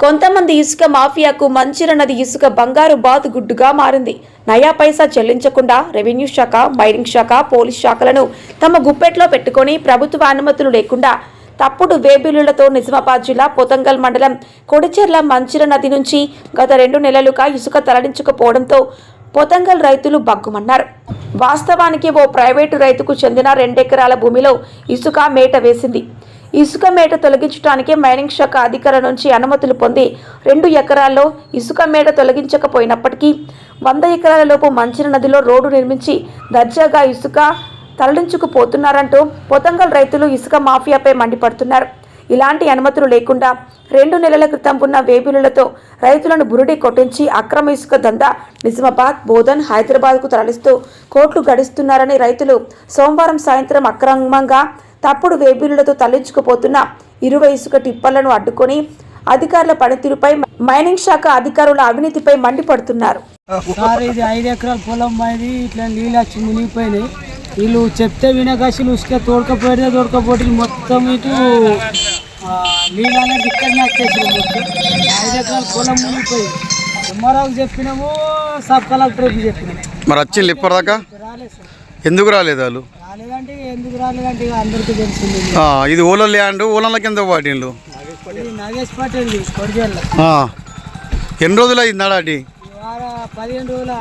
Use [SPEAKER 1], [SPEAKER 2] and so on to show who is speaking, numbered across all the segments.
[SPEAKER 1] కొంతమంది ఇసుక మాఫియాకు మంచిర నది ఇసుక బంగారు బాత్ గుడ్డుగా మారింది. నయా పైసా చెల్లించకుండా రెవెన్యూ శాఖ మైనింగ్ శాఖ పోలీస్ శాఖలను తమ గుప్పెట్లో పెట్టుకొని ప్రభుత్వ అనుమతులు లేకుండా తప్పుడు వేబిల్లులతో నిజామాబాద్ జిల్లా పొతంగల్ మండలం కొడిచెర్ల మంచిర నది నుంచి గత రెండు నెలలుగా ఇసుక తరలించకపోవడంతో పొతంగల్ రైతులు బగ్గుమన్నారు వాస్తవానికి ఓ ప్రైవేటు రైతుకు చెందిన రెండెకరాల భూమిలో ఇసుక మేట వేసింది. ఇసుక మేట తొలగించడానికి మైనింగ్ శాఖ అధికారుల నుంచి అనుమతులు పొంది రెండు ఎకరాల్లో ఇసుక మేట తొలగించకపోయినప్పటికీ వంద ఎకరాల లోపు మంచిన నదిలో రోడ్డు నిర్మించి దర్జాగా ఇసుక తరలించుకుపోతున్నారంటూ పొతంగల్ రైతులు ఇసుక మాఫియాపై మండిపడుతున్నారు. ఇలాంటి అనుమతులు లేకుండా రెండు నెలల క్రితం ఉన్న వేబిలులతో రైతులను బురుడి కొట్టించి అక్రమ ఇసుక దందా నిజామాబాద్ బోధన్ హైదరాబాద్కు తరలిస్తూ కోట్లు గడిస్తున్నారని రైతులు సోమవారం సాయంత్రం అక్రమంగా తప్పుడు వేబిలులతో తరలించుకుపోతున్న ఇరవై ఇసుక టిప్పర్లను అడ్డుకొని అధికారుల పనితీరుపై మైనింగ్ శాఖ అధికారుల అవినీతిపై మండిపడుతున్నారు.
[SPEAKER 2] సార్ ఇది ఐదు ఎకరాల పొలం మాది. ఇట్లా నీళ్ళు వచ్చి మునిగిపోయినాయి వీళ్ళు చెప్తే వినకాశలు ఉసుక తోడకపోయితే తోడకపోతే మొత్తం ఇటు ఆ, నీళ్ళు అనేది ఇక్కడనే వచ్చేసి ఐదు ఎకరాల పొలం మునిగిపోయింది. ఎంఆర్ఓకి చెప్పినాము సబ్ కలెక్టర్కి చెప్పినాము.
[SPEAKER 3] మరి వచ్చింది ఇప్పటిదాకా?
[SPEAKER 2] రాలేదు సార్.
[SPEAKER 3] ఎందుకు రాలేదు వాళ్ళు?
[SPEAKER 2] రాలేదంటే ఎందుకు రాలేదంటే ఇక అందరికీ తెలిసింది
[SPEAKER 3] ఆ, ఇది ఓల ల్యాండ్ ఓలల కింద వాటిండ్లు
[SPEAKER 2] ఇది నాగేష్ పటేల్.
[SPEAKER 3] ఎన్ని రోజులు అయింది నాడాటి
[SPEAKER 2] వార పదిహేను రోజుల.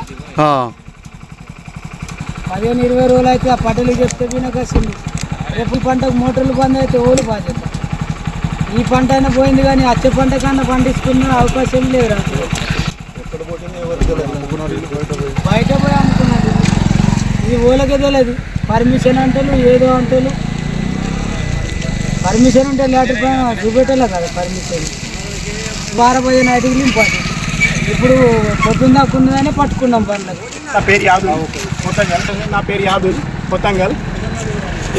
[SPEAKER 3] ఆ.
[SPEAKER 2] పదిహేను ఇరవై రోజులు అయితే ఆ పట్టలు చెప్తే వినకొస్తుంది రేపు పంటకు మోటార్లు బంద్ అయితే ఓలు బాధ్యత. ఈ పంట అయినా పోయింది కానీ అచ్చే పంట కన్నా పండిస్తున్న అవకాశం లేదు బయట పోయి అమ్ముకున్నది ఇది ఓలకే తెలియదు. పర్మిషన్ అంటారు ఏదో అంటారు పర్మిషన్ ఉంటే లేటర్ పైన చూపెట్టాలి కదా పర్మిషన్? బారపోయే నాటికి నింపాలి ఇప్పుడు పొద్దున్న దాకా ఉన్నదనే పట్టుకున్నాం పనులకు
[SPEAKER 4] నా పేరు యాదవ్. కొత్తంగల్. నా పేరు యాదవ్. కొత్తంగల్.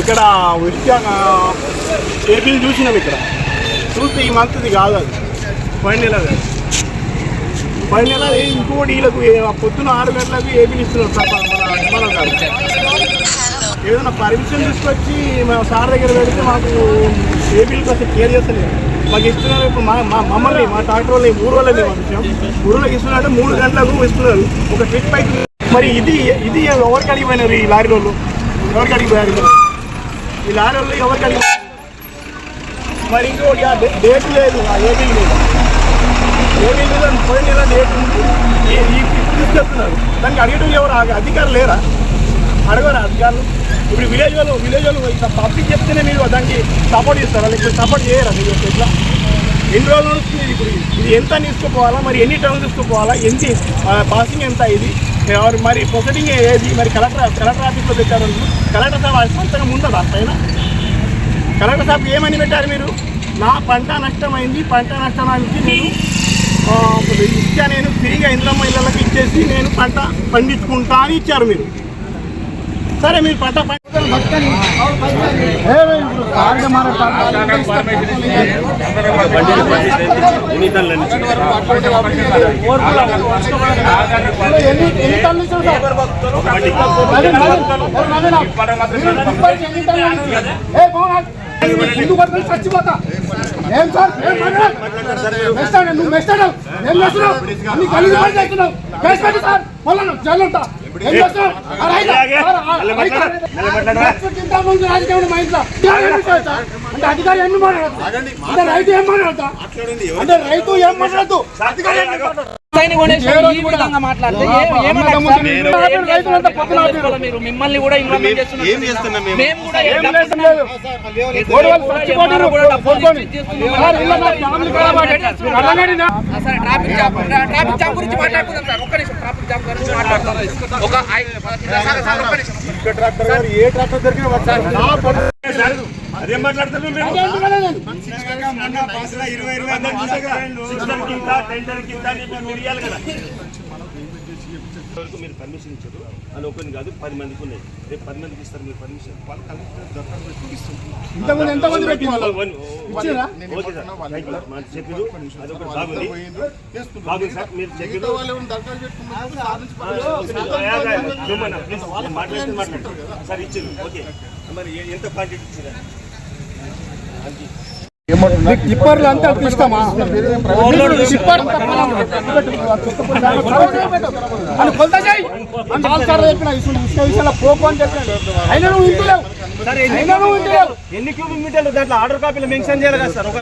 [SPEAKER 4] ఇక్కడ ఉద్యోగ ఏపీలు చూసినాం ఇక్కడ. చూస్తే ఈ మంత్ది కాదు అది. పైన నెల అది. నెల ఇంకోటి వీళ్ళకు పొద్దున ఆరు గంటలకు ఏపీలు ఇస్తున్నారు మన నిర్మాణం కాదు ఏదైనా పర్మిషన్ తీసుకొచ్చి మేము సార్ దగ్గర పెడితే మాకు ఏపీలకు అసలు కేర్ చేస్తలేదు. మాకు ఇస్తున్నారు ఇప్పుడు మా మా మమ్మల్ని మా ట్రాక్టర్ వాళ్ళని మూడు రోజులు మేము విషయం మూడు రోజులకు ఇస్తున్నారంటే మూడు గంటలకు ఇస్తున్నారు. ఒక ట్రిప్ అయితే మరి ఇది ఇది ఎవరికి అడిగిపోయినారు ఈ లారీ వాళ్ళు? ఎవరికి అడిగిపోయారు ఈ లారీ వాళ్ళు ఎవరికి అడిగిపోయారు మరి ఇంకోటి డేట్ లేదు ఆ ఏపీ లేదు. ఏపీ మీద పోయిన డేట్ ఉంది. ఈ- ఈ తీసుకెళ్తున్నారు దానికి అడిగేటోళ్ళు ఎవరు? ఆ అధికారులు లేరా? అడగరా అధికారులు? ఇప్పుడు విలేజ్ వాళ్ళు విలేజ్ వాళ్ళు ఇట్లా పబ్లిక్ చెప్తేనే మీరు దానికి సపోర్ట్ చేస్తారా? లేకపోతే సపోర్ట్ చేయరా మీరు ఎట్లా? ఎన్ని రోజులు నడుస్తుంది ఇప్పుడు ఇది ఎంత తీసుకుపోవాలా? మరి ఎన్ని టర్మ్స్ తీసుకుపోవాలా? ఎంత పాసింగ్ ఎంత ఇది? మరి ప్రొసెడింగ్ ఏది? మరి కలెక్టర్ కలెక్టర్ ఆఫీస్లో పెట్టారు కలెక్టర్ సార్ సంతకం ఉందా పైన? కలెక్టర్ సాబ్ ఏమని పెట్టారు మీరు? నా పంట నష్టమైంది పంట నష్టానికి నేను ఇచ్చా నేను ఫ్రీగా ఇంద్రమ్మ ఇళ్ళకి ఇచ్చేసి నేను పంట పండించుకుంటా అని ఇచ్చారు మీరు. సరే మీరు పంట పండించాలి
[SPEAKER 5] చచ్చిపోతా ఏం సార్ ఏం మాట్లాడు మెస్తాడు నువ్వు మెస్తాడు ఏం చేస్తున్నావు అన్ని గలీజ్ పని చేస్తున్నావు కేసు పెట్టి సార్ పొలను జైలు ఉంటా ముందు రాజకీయం మా ఇంట్లో? అంటే అధికారి ఏం మాట్లాడతా అంటే రైతు ఏం మాట్లాడతా అంటే రైతు ఏం మాట్లాడదు అధికారి ఏం మాట్లాడతాడు?
[SPEAKER 6] ఈ విధంగా మాట్లాడితే?
[SPEAKER 5] మీరు
[SPEAKER 6] మిమ్మల్ని కూడా ఇన్వాల్వ్ చేస్తున్నారు మేము? కూడా ట్రాఫిక్ జామ్ ట్రాఫిక్ జామ్ గురించి మాట్లాడుకుందాం సార్. ఒక్క నిమిషం ట్రాఫిక్ జామ్ గురించి మాట్లాడతాం ఒక
[SPEAKER 4] ఏ ట్రాక్టర్ దొరికిన అదేం?
[SPEAKER 7] వరకు మీరు పర్మిషన్ ఇచ్చారు. అని ఒకరిని కాదు పది మందికి ఉన్నాయి. రేపు పది మందికి ఇస్తారు మీరు పర్మిషన్ వాళ్ళు కలెక్టర్ దరఖాస్తు సార్. థ్యాంక్ యూ మన చెప్పారు. అదొకటి బాగుంది బాగుంది సార్ మీరు చెప్పారు. ప్లీజ్. మాట్లాడితే మాట్లాడండి సార్ ఇచ్చారు. ఓకే. మరి ఎంత క్వాంటిటీ ఇచ్చారు?
[SPEAKER 5] టిప్పర్లు అంతా ఇష్టమా టిప్పర్ అని కొలత చేయి అని నాలుగు సార్లు చెప్పిన ఇసుక ఇసుక విషయాల పోకు అని చెప్పాను అయినా నువ్వు ఇంటలేవు అయినా నువ్వు ఇంటలేవు
[SPEAKER 7] ఎన్ని క్యూబిక్ మీటర్లు దాంట్లో ఆర్డర్ కాపీలో మెన్షన్ చేయాలి కదా సార్ ఒక